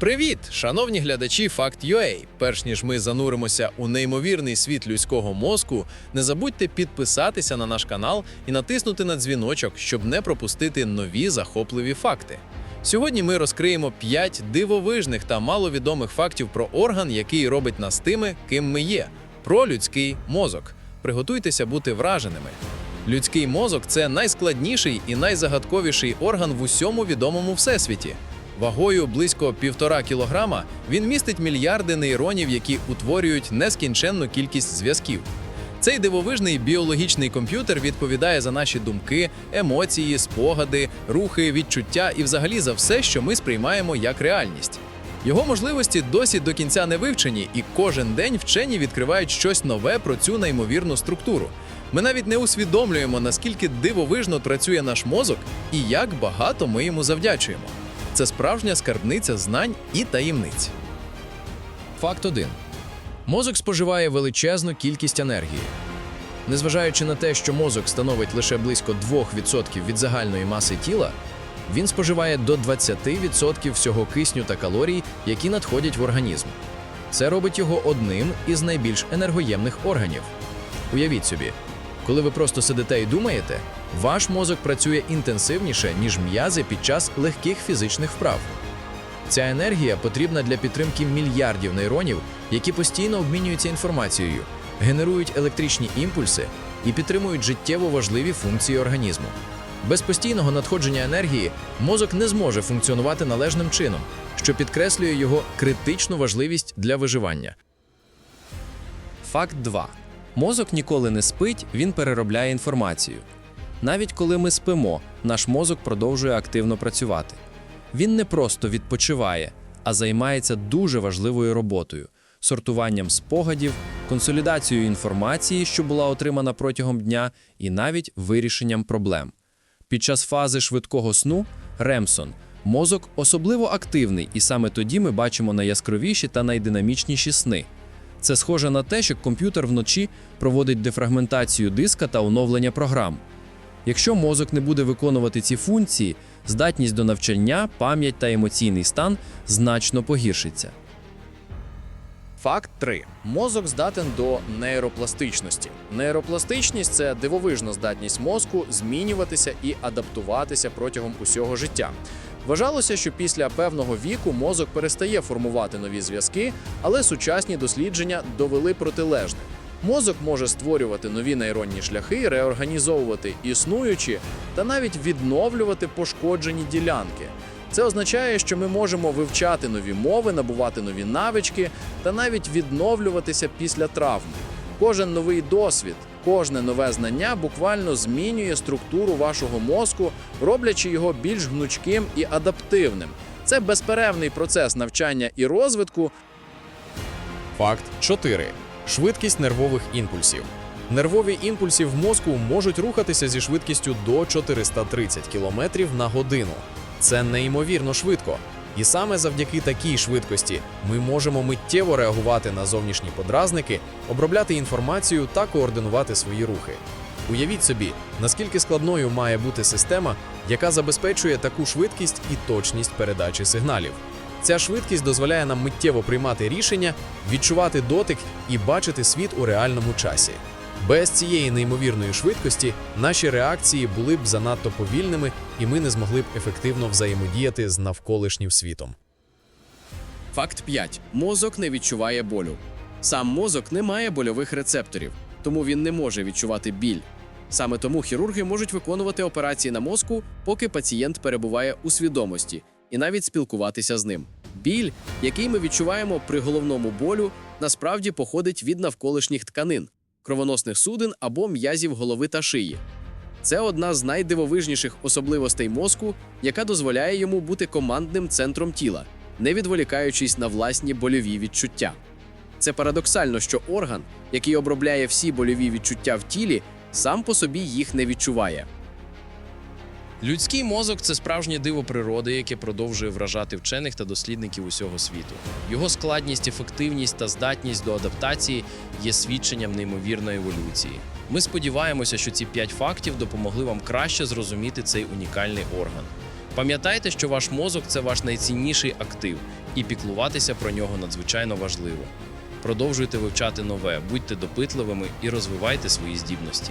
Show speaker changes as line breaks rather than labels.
Привіт, шановні глядачі Fact.ua! Перш ніж ми зануримося у неймовірний світ людського мозку, не забудьте підписатися на наш канал і натиснути на дзвіночок, щоб не пропустити нові захопливі факти. Сьогодні ми розкриємо 5 дивовижних та маловідомих фактів про орган, який робить нас тими, ким ми є, про людський мозок. Приготуйтеся бути враженими. Людський мозок це найскладніший і найзагадковіший орган в усьому відомому всесвіті. Вагою близько півтора кілограма він містить мільярди нейронів, які утворюють нескінченну кількість зв'язків. Цей дивовижний біологічний комп'ютер відповідає за наші думки, емоції, спогади, рухи, відчуття і взагалі за все, що ми сприймаємо як реальність. Його можливості досі до кінця не вивчені, і кожен день вчені відкривають щось нове про цю неймовірну структуру. Ми навіть не усвідомлюємо, наскільки дивовижно працює наш мозок і як багато ми йому завдячуємо. Це справжня скарбниця знань і таємниць.
Факт 1. Мозок споживає величезну кількість енергії. Незважаючи на те, що мозок становить лише близько 2% від загальної маси тіла, він споживає до 20% всього кисню та калорій, які надходять в організм. Це робить його одним із найбільш енергоємних органів. Уявіть собі, коли ви просто сидите і думаєте, ваш мозок працює інтенсивніше, ніж м'язи під час легких фізичних вправ. Ця енергія потрібна для підтримки мільярдів нейронів, які постійно обмінюються інформацією, генерують електричні імпульси і підтримують життєво важливі функції організму. Без постійного надходження енергії мозок не зможе функціонувати належним чином, що підкреслює його критичну важливість для виживання.
Факт 2. Мозок ніколи не спить, він переробляє інформацію. Навіть коли ми спимо, наш мозок продовжує активно працювати. Він не просто відпочиває, а займається дуже важливою роботою сортуванням спогадів, консолідацією інформації, що була отримана протягом дня, і навіть вирішенням проблем. Під час фази швидкого сну ремсон мозок особливо активний, і саме тоді ми бачимо найяскравіші та найдинамічніші сни. Це схоже на те, що комп'ютер вночі проводить дефрагментацію диска та оновлення програм. Якщо мозок не буде виконувати ці функції, здатність до навчання, пам'ять та емоційний стан значно погіршиться.
Факт 3. Мозок здатен до нейропластичності. Нейропластичність це дивовижна здатність мозку змінюватися і адаптуватися протягом усього життя. Вважалося, що після певного віку мозок перестає формувати нові зв'язки, але сучасні дослідження довели протилежне. Мозок може створювати нові нейронні шляхи, реорганізовувати існуючі та навіть відновлювати пошкоджені ділянки. Це означає, що ми можемо вивчати нові мови, набувати нові навички та навіть відновлюватися після травм. Кожен новий досвід, кожне нове знання буквально змінює структуру вашого мозку, роблячи його більш гнучким і адаптивним. Це безперервний процес навчання і розвитку,
Факт 4. Швидкість нервових імпульсів. Нервові імпульси в мозку можуть рухатися зі швидкістю до 430 км на годину. Це неймовірно швидко. І саме завдяки такій швидкості ми можемо миттєво реагувати на зовнішні подразники, обробляти інформацію та координувати свої рухи. Уявіть собі, наскільки складною має бути система, яка забезпечує таку швидкість і точність передачі сигналів. Ця швидкість дозволяє нам миттєво приймати рішення, відчувати дотик і бачити світ у реальному часі. Без цієї неймовірної швидкості наші реакції були б занадто повільними, і ми не змогли б ефективно взаємодіяти з навколишнім світом.
Факт 5. Мозок не відчуває болю. Сам мозок не має больових рецепторів, тому він не може відчувати біль. Саме тому хірурги можуть виконувати операції на мозку, поки пацієнт перебуває у свідомості, і навіть спілкуватися з ним. Біль, який ми відчуваємо при головному болю, насправді походить від навколишніх тканин, кровоносних судин або м'язів голови та шиї. Це одна з найдивовижніших особливостей мозку, яка дозволяє йому бути командним центром тіла, не відволікаючись на власні больові відчуття. Це парадоксально, що орган, який обробляє всі больові відчуття в тілі, сам по собі їх не відчуває.
Людський мозок це справжнє диво природи, яке продовжує вражати вчених та дослідників усього світу. Його складність, ефективність та здатність до адаптації є свідченням неймовірної еволюції. Ми сподіваємося, що ці п'ять фактів допомогли вам краще зрозуміти цей унікальний орган.
Пам'ятайте, що ваш мозок це ваш найцінніший актив, і піклуватися про нього надзвичайно важливо. Продовжуйте вивчати нове, будьте допитливими і розвивайте свої здібності.